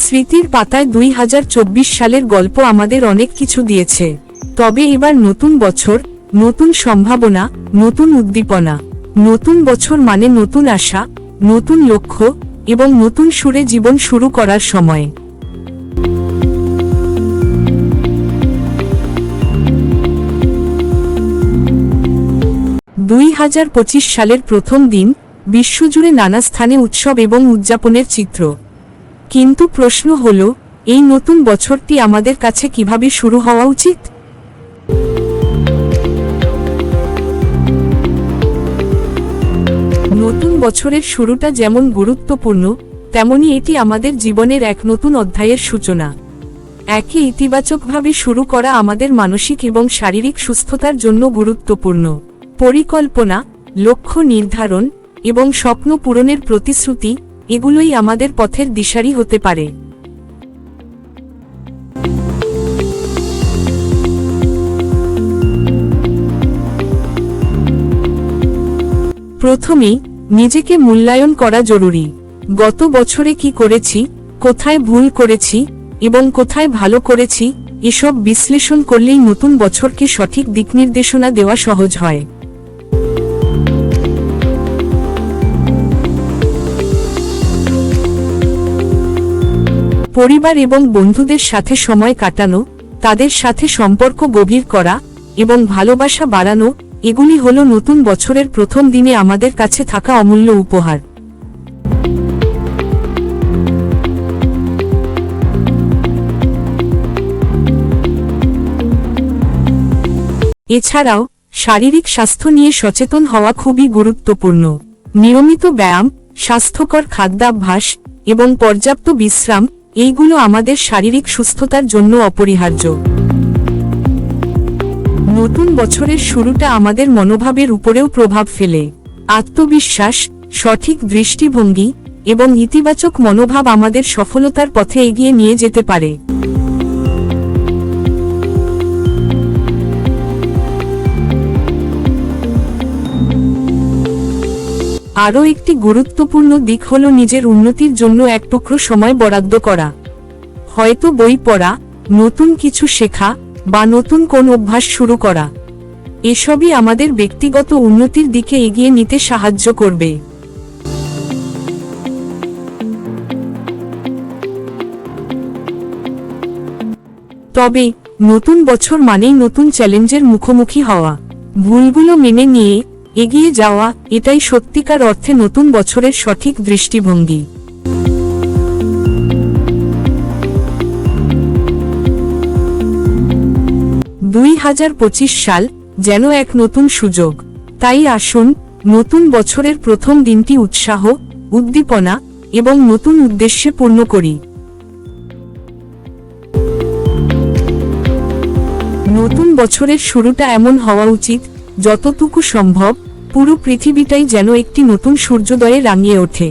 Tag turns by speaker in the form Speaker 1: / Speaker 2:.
Speaker 1: স্মৃতির পাতায় দুই হাজার চব্বিশ সালের গল্প আমাদের অনেক কিছু দিয়েছে। তবে এবার নতুন বছর, নতুন সম্ভাবনা, নতুন উদ্দীপনা, নতুন বছর মানে নতুন আশা, নতুন লক্ষ্য এবং নতুন সুরে জীবন শুরু করার সময়। দুই হাজার পঁচিশ সালের প্রথম দিন, বিশ্বজুড়ে নানা স্থানে উৎসব এবং উদযাপনের চিত্র। কিন্তু প্রশ্ন হল, এই নতুন বছরটি আমাদের কাছে কীভাবে শুরু হওয়া উচিত? নতুন বছরের শুরুটা যেমন গুরুত্বপূর্ণ, তেমনি এটি আমাদের জীবনের এক নতুন অধ্যায়ের সূচনা। একে ইতিবাচকভাবে শুরু করা আমাদের মানসিক এবং শারীরিক সুস্থতার জন্য গুরুত্বপূর্ণ। পরিকল্পনা, লক্ষ্য নির্ধারণ এবং স্বপ্ন পূরণের প্রতিশ্রুতি এগুলোই আমাদের পথের দিশারি হতে পারে। প্রথমেই, নিজেকে মূল্যায়ন করা জরুরি। গত বছরে কি করেছি, কোথায় ভুল করেছি, এবং কোথায় ভালো করেছি, এসব বিশ্লেষণ করলেই নতুন বছরকে সঠিক দিকনির্দেশনা দেওয়া সহজ হয়। পরিবার এবং বন্ধুদের সাথে সময় কাটানো, তাদের সাথে সম্পর্ক গভীর করা এবং ভালোবাসা বাড়ানো, এগুলি হল নতুন বছরের প্রথম দিনে আমাদের কাছে থাকা অমূল্য উপহার। এছাড়াও, শারীরিক স্বাস্থ্য নিয়ে সচেতন হওয়া খুবই গুরুত্বপূর্ণ। নিয়মিত ব্যায়াম, স্বাস্থ্যকর খাদ্যাভ্যাস এবং পর্যাপ্ত বিশ্রাম এইগুলো আমাদের শারীরিক সুস্থতার জন্য অপরিহার্য। নতুন বছরের শুরুটা আমাদের মনোভাবের উপরেও প্রভাব ফেলে। আত্মবিশ্বাস, সঠিক দৃষ্টিভঙ্গি এবং ইতিবাচক মনোভাব আমাদের সফলতার পথে এগিয়ে নিয়ে যেতে পারে। আরও একটি গুরুত্বপূর্ণ দিক হল নিজের উন্নতির জন্য এক টুকরো সময় বরাদ্দ করা। হয়তো বই পড়া, নতুন কিছু শেখা বা নতুন কোন অভ্যাস শুরু করা। এসবই আমাদের ব্যক্তিগত উন্নতির দিকে এগিয়ে নিতে সাহায্য করবে। তবে, নতুন বছর মানেই নতুন চ্যালেঞ্জের মুখোমুখি হওয়া। ভুলগুলো মেনে নিয়ে এগিয়ে যাওয়া, এটাই সত্যিকার অর্থে নতুন বছরের সঠিক দৃষ্টিভঙ্গি। দুই হাজার পঁচিশ সাল, যেন এক নতুন সুযোগ। তাই আসুন, নতুন বছরের প্রথম দিনটি উৎসাহ, উদ্দীপনা এবং নতুন উদ্দেশ্যে পূর্ণ করি। নতুন বছরের শুরুটা এমন হওয়া উচিত যতটুকু সম্ভব পুরো পৃথিবীটাই যেন একটি নতুন সূর্যোদয়ে রাঙিয়ে ওঠে।